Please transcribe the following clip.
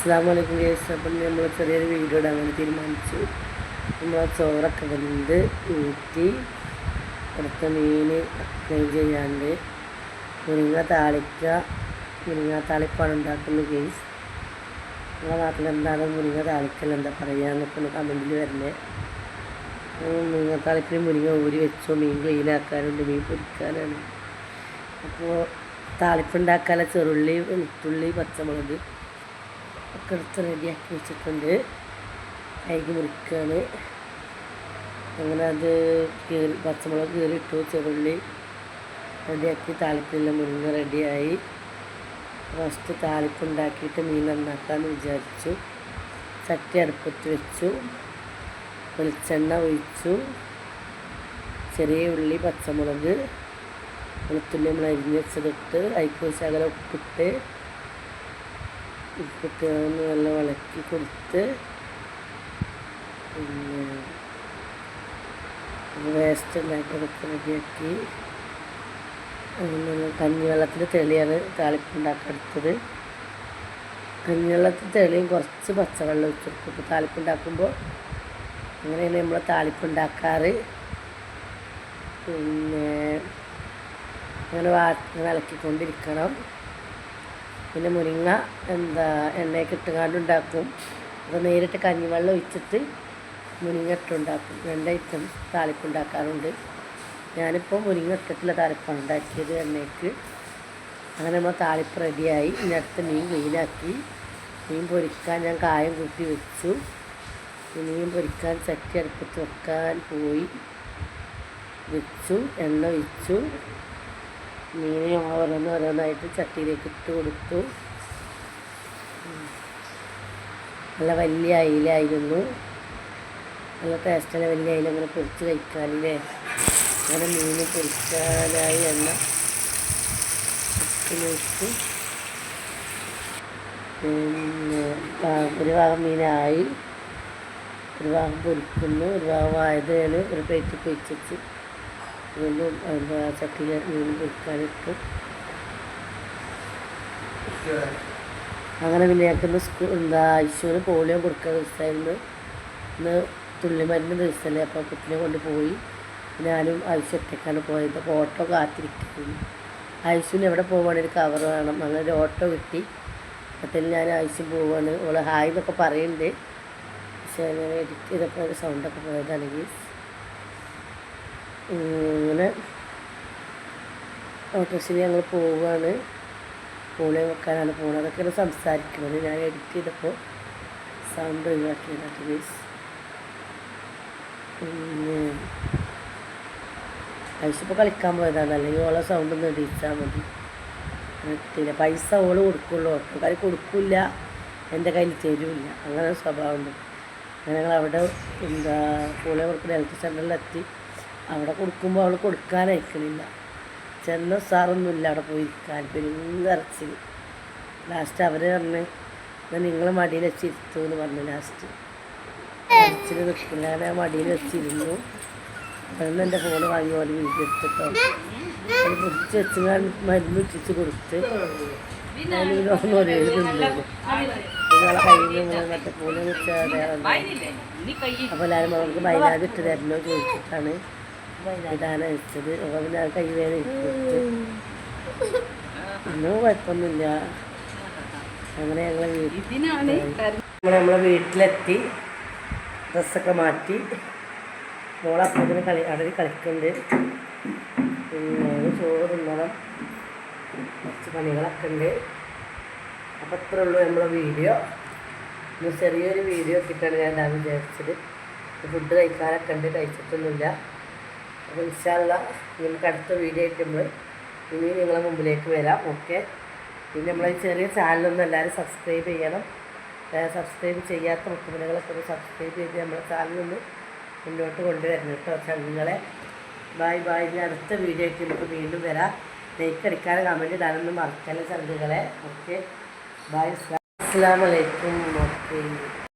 അസ്സാം വലൈക്കും കേസ് അപ്പം നമ്മൾ ചെറിയൊരു വീഡിയോ ഇടാൻ വേണ്ടി തീരുമാനിച്ചു. നമ്മൾ ആ ചോറൊക്കെ വന്നിട്ട് ഊറ്റി അടുത്ത മീൻ ക്ലീൻ ചെയ്യാണ്ട് മുരിങ്ങ താളിക്ക മുരിങ്ങ താളിപ്പാണ് ഉണ്ടാക്കുന്നത് കേസ് നമ്മളെ നാട്ടിൽ എന്താണ് മുരിങ്ങ താളിക്കൽ എന്താ പറയുക എന്നൊക്കെ ഒന്ന് കമന്റിൽ വരണേ മുരിങ്ങ താളിക്കൽ മുരിങ്ങ ഊരി വെച്ചോ മീൻ ക്ലീനാക്കാനുണ്ട് മീൻ പൊരിക്കാനാണ്. അപ്പോൾ താളിപ്പുണ്ടാക്കാനുള്ള ചെറുള്ളി വെളുത്തുള്ളി പച്ചമുളക് ഒക്കെ എടുത്ത് റെഡിയാക്കി വെച്ചിട്ടുണ്ട്. കൈക്ക് മുറിക്കുകയാണ് അങ്ങനെ അത് കീറി പച്ചമുളക് കീറിയിട്ടു ചെറുള്ളി റെഡിയാക്കി താളിപ്പില്ല മുരിങ്ങ റെഡിയായി. ഫസ്റ്റ് താളിപ്പുണ്ടാക്കിയിട്ട് മീൻ നന്നാക്കാമെന്ന് വിചാരിച്ചു. ചട്ടി അടുപ്പത്ത് വെച്ചു. വെളിച്ചെണ്ണ ഒഴിച്ചു. ചെറിയ ഉള്ളി പച്ചമുളക് വെളുത്തുള്ളി നമ്മൾ അരിഞ്ഞ് വെച്ചതിട്ട് അതിക്ക് ഉപ്പിട്ട് ഉപ്പിട്ട് ഒന്ന് നല്ല ഇളക്കി കൊടുത്ത് പിന്നെ വേസ്റ്റ് ഉണ്ടാക്കി കൊടുത്ത് റെഡിയാക്കി. കഞ്ഞിവെള്ളത്തിൽ തെളിയാണ് കഞ്ഞി വെള്ളത്തിൽ തെളിയും കുറച്ച് പച്ചവെള്ളം ഒഴിച്ചെടുക്കും ഇപ്പോൾ താളിപ്പുണ്ടാക്കുമ്പോൾ അങ്ങനെയാണ് നമ്മൾ താളിപ്പുണ്ടാക്കാറ് പിന്നെ അങ്ങനെ വാ ഇളക്കിക്കൊണ്ടിരിക്കണം പിന്നെ മുരിങ്ങ എന്താ എണ്ണയൊക്കെ ഇട്ടുകാണ്ട് ഉണ്ടാക്കും. അത് നേരിട്ട് കഞ്ഞിവെള്ളം ഒഴിച്ചിട്ട് മുരിങ്ങ ഇട്ടുണ്ടാക്കും. രണ്ട് ഐറ്റം താളിപ്പുണ്ടാക്കാറുണ്ട് ഞാനിപ്പോൾ മുരിങ്ങ ഇട്ടിട്ടുള്ള താളിപ്പാണ് ഉണ്ടാക്കിയത് എണ്ണയ്ക്ക്. അങ്ങനെ നമ്മൾ താളിപ്പ് റെഡിയായി. ഇനി അടുത്ത് മീൻ ക്ലീനാക്കി മീൻ പൊരിക്കാൻ ഞാൻ കായം കൂട്ടി വെച്ചു. മീൻ പൊരിക്കാൻ ചട്ടി അടുപ്പത്ത് വെക്കാൻ പോയി. വെച്ചു എണ്ണ ഒഴിച്ചു. മീനെ ഓരോന്ന് ഓരോന്നായിട്ട് ചട്ടിയിലേക്ക് ഇട്ട് കൊടുത്തു. നല്ല വലിയ അയിലായിരുന്നു. നല്ല ടേസ്റ്റുള്ള വലിയ അയില അങ്ങനെ പൊരിച്ച് കഴിക്കാനില്ലേ? അങ്ങനെ മീൻ പൊരിക്കാനായി എണ്ണ ഇട്ട് പിന്നെ ഒരു ഭാഗം മീനായി. ഒരു ഭാഗം പൊരിക്കുന്നു. ഒരു ഭാഗം ആയതാണ് ഒരു പ്ലേറ്റ് പൊരിച്ചു വീണ്ടും ചട്ടിയിൽ വീണ്ടും പൊരിക്കാനിട്ടു അങ്ങനെ പിന്നെ ഞങ്ങൾക്ക് സ്കൂൾ എന്താ ഐശ്വര് പോളിയോ കൊടുക്കുന്ന ദിവസമായിരുന്നു. ഇന്ന് തുള്ളിമരുന്ന് ദിവസമല്ലേ അപ്പോൾ കുട്ടിനെ കൊണ്ട് പോയി ഞാനും ആവശ്യം ഒറ്റയ്ക്കാണ് പോയത്. അപ്പോൾ ഓട്ടോ കാത്തിരിക്കുന്നു. ഐശുവിന് എവിടെ പോവുകയാണെങ്കിൽ കവർ വേണം. അങ്ങനെ ഒരു ഓട്ടോ കിട്ടി. അപ്പോൾ ഞാൻ ആവശ്യം പോവാണ് ഓൾ ഹായ് എന്നൊക്കെ പറയുന്നുണ്ട്. പക്ഷേ ഞാൻ എഡിറ്റ് ചെയ്തപ്പോൾ സൗണ്ടൊക്കെ പോയതാണെങ്കിൽ അങ്ങനെ ഓട്ടോസിന് ഞങ്ങൾ പോവുകയാണ് പോളിയോ വെക്കാനാണ് പോകുന്നത് അതൊക്കെയാണ് സംസാരിക്കുന്നത്. ഞാൻ എഡിറ്റ് ചെയ്തപ്പോൾ സൗണ്ട് ഒഴിവാക്കിയതാണ് ഗീസ് പിന്നെ പൈസപ്പോൾ കളിക്കാൻ പോയതാണ്. അല്ലെങ്കിൽ ഓളെ സൗണ്ട് ഒന്ന് ഇടിച്ചാൽ മതി പറ്റില്ല പൈസ ഓൾ കൊടുക്കുള്ളൂ. ഓട്ടോക്കാർ കൊടുക്കില്ല. എന്റെ കയ്യിൽ തരുമില്ല അങ്ങനെ സ്വഭാവമുണ്ട് ഞങ്ങൾ അവിടെ എന്താ പോളിയോ കൊടുക്കുന്ന ഹെൽത്ത് സെന്ററിലെത്തി അവിടെ കൊടുക്കുമ്പോൾ അവൾ കൊടുക്കാൻ അയക്കണില്ല ചെന്ന സാറൊന്നുമില്ല അവിടെ പോയിരിക്കാൻ. പെരുങ്കരച്ചിൽ ലാസ്റ്റ് അവർ പറഞ്ഞ് എന്നാൽ നിങ്ങൾ മടിയിൽ വെച്ചിരുത്തു എന്ന് പറഞ്ഞു ലാസ്റ്റ് കരച്ചിൽ നിൽക്കില്ല. ഞാൻ ആ മടിയിൽ വെച്ചിരുന്നു. അന്ന് എന്റെ ഫോൺ വാങ്ങി പോലെ വീട്ടിൽ എടുത്തിട്ടോ. അത് പിടിച്ച് വെച്ച് ഞാൻ മരുന്ന് ഇട്ടിച്ച് കൊടുത്ത്. നിങ്ങളെ കയ്യിൽ നിന്ന് വെച്ചാൽ അപ്പോൾ എല്ലാവരും അവർക്ക് വൈകുന്നേരം ഇട്ട് തരണോ ചോദിച്ചിട്ടാണ്. ഇതാണ് വെച്ചത് അപ്പോൾ പിന്നെ കൈ വേദന ഇന്നും കുഴപ്പമൊന്നുമില്ല. അങ്ങനെ ഞങ്ങൾ നമ്മൾ നമ്മളെ വീട്ടിലെത്തി. ഡ്രസ്സൊക്കെ മാറ്റി. മോളപ്പത്തിന് കളി അവിടെ കളിക്കുന്നുണ്ട്. പിന്നെ ചോറ് തിന്നണം. കുറച്ച് പണികളൊക്കെ ഉണ്ട്. അപ്പം ഇത്രേ ഉള്ളൂ നമ്മളെ വീഡിയോ. ഇന്ന് ചെറിയൊരു വീഡിയോ കിട്ടാണ് ഞാൻ വിചാരിച്ചത്. ഫുഡ് കഴിക്കാനൊക്കെ ഉണ്ട് കഴിച്ചിട്ടൊന്നുമില്ല. അപ്പോൾ ഇൻഷാല്ല നമുക്ക് അടുത്ത വീഡിയോ ആയിട്ട് നമ്മൾ ഇനി നിങ്ങളെ മുമ്പിലേക്ക് വരാം. ഓക്കെ? പിന്നെ നമ്മളെ ചെറിയ ചാനലൊന്നും എല്ലാവരും സബ്സ്ക്രൈബ് ചെയ്യണം. സബ്സ്ക്രൈബ് ചെയ്യാത്ത മുഖ്യമന്ത്രികളൊക്കെ ഒന്ന് സബ്സ്ക്രൈബ് ചെയ്ത് നമ്മുടെ ചാനലൊന്ന് മുന്നോട്ട് കൊണ്ടുവരണം കേട്ടോ നിങ്ങളെ ബായ് ബായ് ഇനി അടുത്ത വീഡിയോ ആയിട്ട് നമുക്ക് വീണ്ടും വരാം. ലൈക്ക് അടിക്കാൻ കമന്റ് ഇടാനൊന്നും മറക്കല്ല ചങ്കുകളെ ഓക്കെ? ബായ് അസ്സാം വലൈക്കും ഓക്കെ.